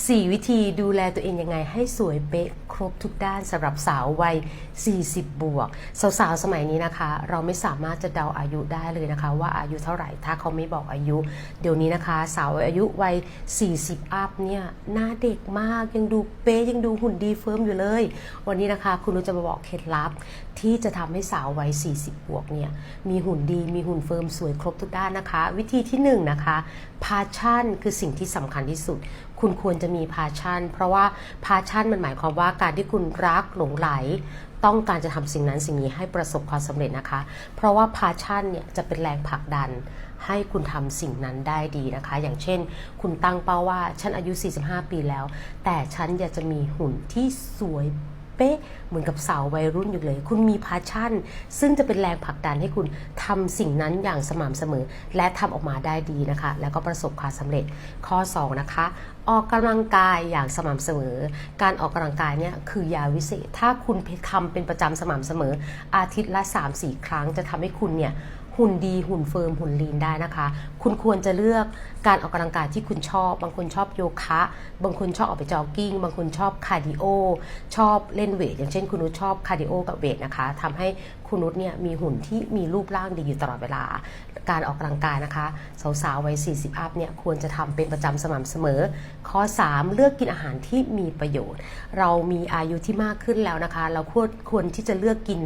4 วิธีดูแลตัวเองยังไงให้สวยเป๊ะ รบทุกด้านสำหรับสาววัย 40 บวก สาวๆ สมัยนี้นะคะ เราไม่สามารถจะเดาอายุได้เลยนะคะ ว่าอายุเท่าไหร่ถ้าเขาไม่บอกอายุ เดี๋ยวนี้นะคะ สาวอายุวัย 40 อัพเนี่ยหน้าเด็กมากยังดูเป๊ะยังดูหุ่นดีเฟิร์มอยู่เลย วันนี้นะคะคุณนุชจะมาบอกเคล็ดลับ ที่จะทำให้สาววัย 40 บวกเนี่ยมีหุ่นดีมีหุ่นเฟิร์มสวยครบทุกด้านนะคะ วิธีที่หนึ่งนะคะพาชั่นคือสิ่งที่สำคัญที่สุด คุณควรจะมีพาชั่น เพราะว่าพาชั่นมันหมายความว่าการที่คุณรักหลงไหล ต้องการจะทำสิ่งนั้นสิ่งนี้ให้ประสบความสำเร็จนะคะ เพราะว่าพาชั่นเนี่ยจะเป็นแรงผลักดัน ให้คุณทำสิ่งนั้นได้ดีนะคะ อย่างเช่น คุณตั้งเป้าว่าฉันอายุ 45 ปีแล้ว แต่ฉันอยากจะมีหุ่นที่สวย เป๊ะเหมือนกับสาววัยรุ่นอยู่เลย คุณมีพาชั่น ซึ่งจะเป็นแรงผลักดันให้คุณทำสิ่งนั้นอย่างสม่ำเสมอ และทำออกมาได้ดีนะคะ แล้วก็ประสบความสำเร็จข้อ 2 นะคะ ออกกำลังกายอย่างสม่ำเสมอ การออกกำลังกายเนี่ยคือยาวิเศษ ถ้าคุณทำเป็นประจำสม่ำเสมอ อาทิตย์ละ 3-4 ครั้งจะทำให้คุณเนี่ย หุ่นดีหุ่นเฟิร์มหุ่นลีนได้นะคะ คุณควรจะเลือกการออกกำลังกายที่คุณชอบ บางคนชอบโยคะ บางคนชอบออกไปจ็อกกิ้ง บางคนชอบคาร์ดิโอ ชอบเล่นเวท อย่างเช่นคุณนุชชอบคาร์ดิโอกับเวทนะคะทำให้คุณนุชเนี่ยมีหุ่นที่มีรูปร่างดีอยู่ตลอดเวลา การออกกำลังกายนะคะสาวๆวัย 40 อัพเนี่ยควรจะทำเป็นประจำสม่ำเสมอ ข้อ 3 เลือกกินอาหารที่มีประโยชน์ เรามีอายุที่มากขึ้นแล้วนะคะ เราควรควรที่จะเลือกกิน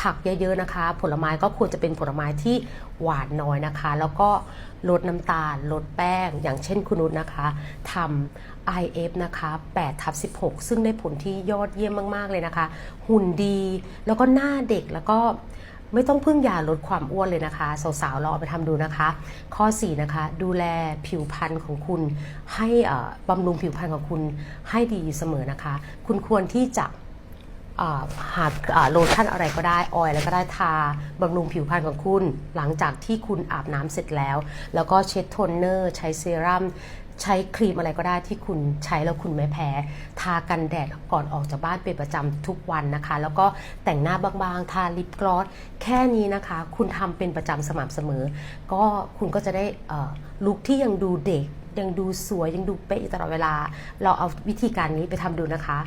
ผักเยอะๆนะคะ ผลไม้ก็ควรจะเป็นผลไม้ที่หวานน้อยนะคะ แล้วก็ลดน้ำตาล ลดแป้ง อย่างเช่นคุณนุชนะคะทำ IF นะคะ8ทับ16 ซึ่งได้ผลที่ยอดเยี่ยมมาก ๆ เลยนะคะ หุ่นดี แล้วก็หน้าเด็กแล้วก็ไม่ต้องพึ่งยาลดความอ้วนเลยนะคะ สาวๆลองไปทำดูนะคะ ข้อ 4 นะคะ ดูแลผิวพรรณของคุณ ให้อ่อบำรุงผิวพรรณของคุณให้ดีอยู่เสมอนะคะ คุณควรที่จะ หาอ่าโลชั่นอะไรก็ได้ ออยล์อะไรก็ได้ทาบำรุงผิวพรรณของคุณ หลังจากที่คุณอาบน้ำเสร็จแล้ว แล้วก็เช็ดโทนเนอร์ ใช้เซรั่มใช้ครีมอะไรก็ได้ที่คุณใช้แล้วคุณไม่แพ้ ทากันแดดก่อนออกจากบ้านเป็นประจำทุกวันนะคะ แล้วก็แต่งหน้าบางๆ ทาลิปกลอสแค่นี้นะคะ คุณทำเป็นประจำสม่ำเสมอ ก็คุณก็จะได้ลุคที่ยังดูเด็ก ยังดูสวยยังดูเป๊ะตลอดเวลา เราเอาวิธีการนี้ไปทำดูนะคะ